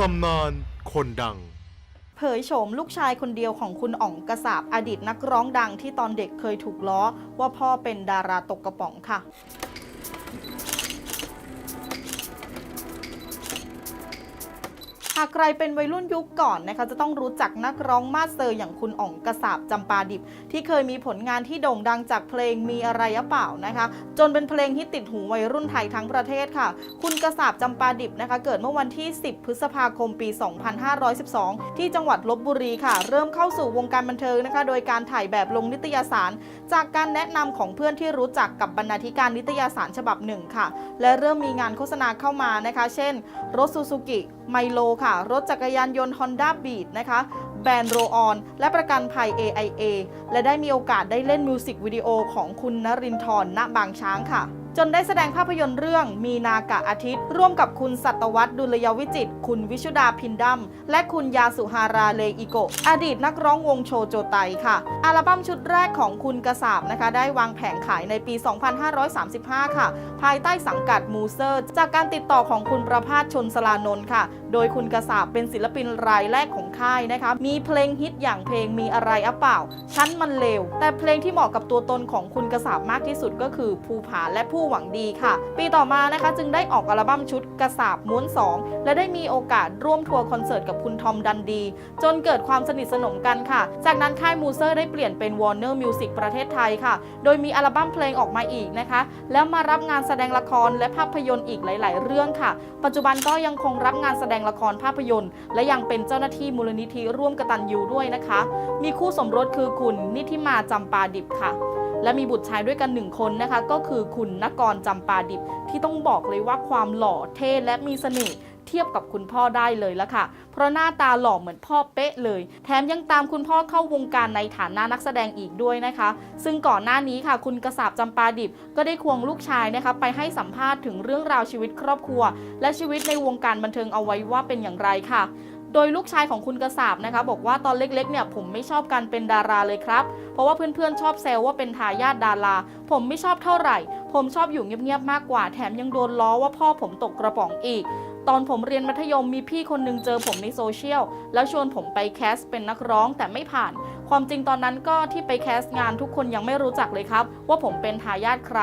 ตำนานคนดัง เผยโฉมลูกชายคนเดียวของคุณอ๋องกระสาบอดีตนักร้องดังที่ตอนเด็กเคยถูกล้อว่าพ่อเป็นดาราตกกระป๋องค่ะากใครเป็นวัยรุ่นยุคก่อนนะคะจะต้องรู้จักนักร้องมาสเซอร์อย่างคุณอ๋องกระสาบจำปาดิบ ที่เคยมีผลงานที่โด่งดังจากเพลงมีอะไรหรือเปล่านะคะ จนเป็นเพลงที่ติดหูวัยรุ่นไทยทั้งประเทศค่ะ คุณกระสาบจำปาดิบนะคะ เกิดเมื่อวันที่ 10 พฤษภาคมปี 2512 ที่จังหวัดลบบุรีค่ะ เริ่มเข้าสู่วงการบันเทิงนะคะ โดยการถ่ายแบบลงนิตยสาร จากการแนะนำของเพื่อนที่รู้จักกับบรรณาธิการนิตยสารฉบับหนึ่งค่ะ และเริ่มมีงานโฆษณาเข้ามานะคะ เช่นรถซูซูกิไมโลค่ะรถจักรยานยนต์ Honda Beat นะคะ แบรนด์โรออนและประกันภัย AIA และได้มีโอกาสได้เล่นมิวสิกวิดีโอของคุณนรินทร์ณบางช้างค่ะจนได้แสดงภาพยนตร์เรื่องมีนากะอาทิตย์ ร่วมกับคุณสัตวัตดุลยวิจิต คุณวิชุดาพินดัม และคุณยาสุฮาราเลอิโกอดีตนักร้องวงโชโจไตค่ะ อัลบั้มชุดแรกของคุณกระสาบนะคะ ได้วางแผงขายในปี 2535 ค่ะ ภายใต้สังกัดมูเซอร์ จากการติดต่อของคุณประภาสชนสลานนท์ค่ะ โดยคุณกระสาบเป็นศิลปินรายแรกของค่ายนะคะ มีเพลงฮิตอย่างเพลงมีอะไรอะเปล่า ชั้นมันเลว แต่เพลงที่เหมาะกับตัวตนของคุณกระสาบมากที่สุดก็คือภูผาและผู้หวังดีค่ะ ปีต่อมานะคะจึงได้ออกอัลบั้มชุดกระสาบม้วน 2 และได้มีโอกาสร่วมทัวร์คอนเสิร์ตกับคุณทอมดันดี จนเกิดความสนิทสนมกันค่ะ จากนั้นค่ายมูเซอร์ได้เปลี่ยนเป็น Warner Music ประเทศไทยค่ะ โดยมีอัลบั้มเพลงออกมาอีกนะคะ แล้วมารับงานแสดงละครและภาพยนตร์อีกหลาย ๆ เรื่องค่ะ ปัจจุบันก็ยังคงรับงานแสดงงละครภาพยนตร์ และยังเป็นเจ้าหน้าที่มูลนิธิร่วมกตัญญูด้วยนะคะ มีคู่สมรสคือคุณนิธิมาจำปาดิบค่ะและมีบุตรชายด้วยกันหนึ่งคนนะคะ ก็คือคุณนกรจำปาดิบที่ต้องบอกเลยว่าความหล่อเท่และมีเสน่ห์ เทียบกับคุณพ่อได้เลยละค่ะ เพราะหน้าตาหล่อเหมือนพ่อเป๊ะเลย แถมยังตามคุณพ่อเข้าวงการในฐานะนักแสดงอีกด้วยนะคะ ซึ่งก่อนหน้านี้ค่ะ คุณกระสาบจำปาดิบก็ได้ควงลูกชายนะคะไปให้สัมภาษณ์ถึงเรื่องราวชีวิตครอบครัว และชีวิตในวงการบันเทิงเอาไว้ว่าเป็นอย่างไรค่ะโดยลูกชายของคุณกระสาบนะคะบอกว่าตอนเล็กๆเนี่ยผมไม่ชอบการเป็นดาราเลยครับ เพราะว่าเพื่อนๆชอบแซวว่าเป็นทายาทดารา ผมไม่ชอบเท่าไหร่ ผมชอบอยู่เงียบๆมากกว่า แถมยังโดนล้อว่าพ่อผมตกกระป๋องอีก ตอนผมเรียนมัธยมมีพี่คนหนึงเจอผมในโซเชียลแล้วชวนผมไปแคสเป็นนักร้องแต่ไม่ผ่าน ความจริงตอนนั้นก็ที่ไปแคสงานทุกคนยังไม่รู้จักเลยครับ ว่าผมเป็นทายาทใคร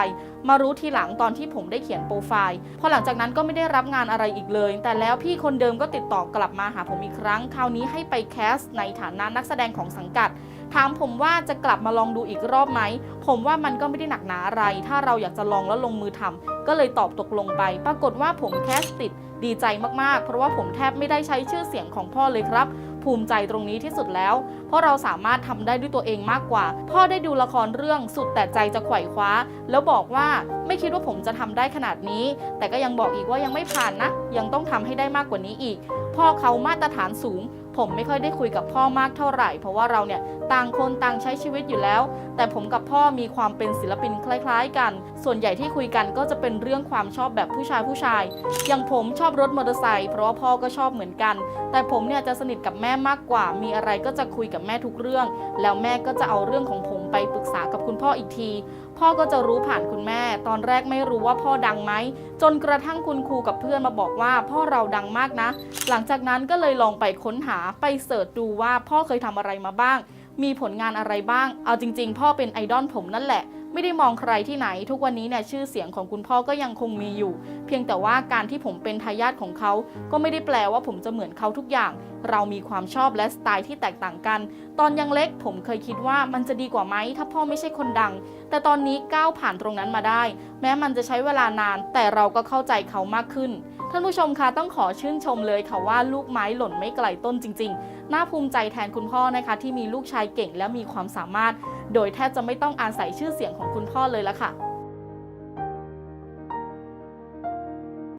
มารู้ทีหลังตอนที่ผมได้เขียนโปรไฟล์พอหลังจากนั้นก็ไม่ได้รับงานอะไรอีกเลย แต่แล้วพี่คนเดิมก็ติดต่อกลับมาหาผมอีกครั้ง คราวนี้ให้ไปแคสในฐานะนักแสดงของสังกัด ถามผมว่าจะกลับมาลองดูอีกรอบไหม ผมว่ามันก็ไม่ได้หนักหนาอะไร ถ้าเราอยากจะลองแล้วลงมือทำก็เลยตอบตกลงไป ปรากฏว่าผมแคสติดดีใจมากๆ เพราะว่าผมแทบไม่ได้ใช้ชื่อเสียงของพ่อเลยครับภูมิใจตรงนี้ที่สุดแล้ว เพราะเราสามารถทำได้ด้วยตัวเองมากกว่า พ่อได้ดูละครเรื่องสุดแต่ใจจะไขว่คว้า แล้วบอกว่าไม่คิดว่าผมจะทำได้ขนาดนี้ แต่ก็ยังบอกอีกว่ายังไม่ผ่านนะ ยังต้องทำให้ได้มากกว่านี้อีก พ่อเขามาตรฐานสูง ผมไม่ค่อยได้คุยกับพ่อมากเท่าไหร่ เพราะว่าเราเนี่ยต่างคนต่างใช้ชีวิตอยู่แล้ว แต่ผมกับพ่อมีความเป็นศิลปินคล้าย ๆ กัน ส่วนใหญ่ที่คุยกันก็จะเป็นเรื่องความชอบแบบผู้ชายผู้ชาย อย่างผมชอบรถมอเตอร์ไซค์เพราะว่าพ่อก็ชอบเหมือนกัน แต่ผมเนี่ยจะสนิทกับแม่มากกว่า มีอะไรก็จะคุยกับแม่ทุกเรื่อง แล้วแม่ก็จะเอาเรื่องของผมไปปรึกษากับคุณพ่ออีกที พ่อก็จะรู้ผ่านคุณแม่ ตอนแรกไม่รู้ว่าพ่อดังไหม จนกระทั่งคุณครูกับเพื่อนมาบอกว่า พ่อเราดังมากนะ หลังจากนั้นก็เลยลองไปค้นหาไปเสิร์ชดูว่าพ่อเคยทำอะไรมาบ้าง มีผลงานอะไรบ้าง เอาจริง ๆ พ่อเป็นไอดอลผมนั่นแหละ ไม่ได้มองใครที่ไหน ทุกวันนี้เนี่ยชื่อเสียงของคุณพ่อก็ยังคงมีอยู่ เพียงแต่ว่าการที่ผมเป็นทายาทของเขา ก็ไม่ได้แปลว่าผมจะเหมือนเขาทุกอย่าง เรามีความชอบและสไตล์ที่แตกต่างกัน ตอนยังเล็กผมเคยคิดว่ามันจะดีกว่าไหมถ้าพ่อไม่ใช่คนดัง แต่ตอนนี้ก้าวผ่านตรงนั้นมาได้ แม้มันจะใช้เวลานาน แต่เราก็เข้าใจเขามากขึ้น ท่านผู้ชมคะต้องขอชื่นชมเลยค่ะว่าลูกไม้หล่นไม่ไกลต้นจริง ๆ น่าภูมิใจแทนคุณพ่อนะคะ ที่มีลูกชายเก่งและมีความสามารถ โดยแทบจะไม่ต้องอาศัยชื่อเสียงของคุณพ่อเลยละค่ะ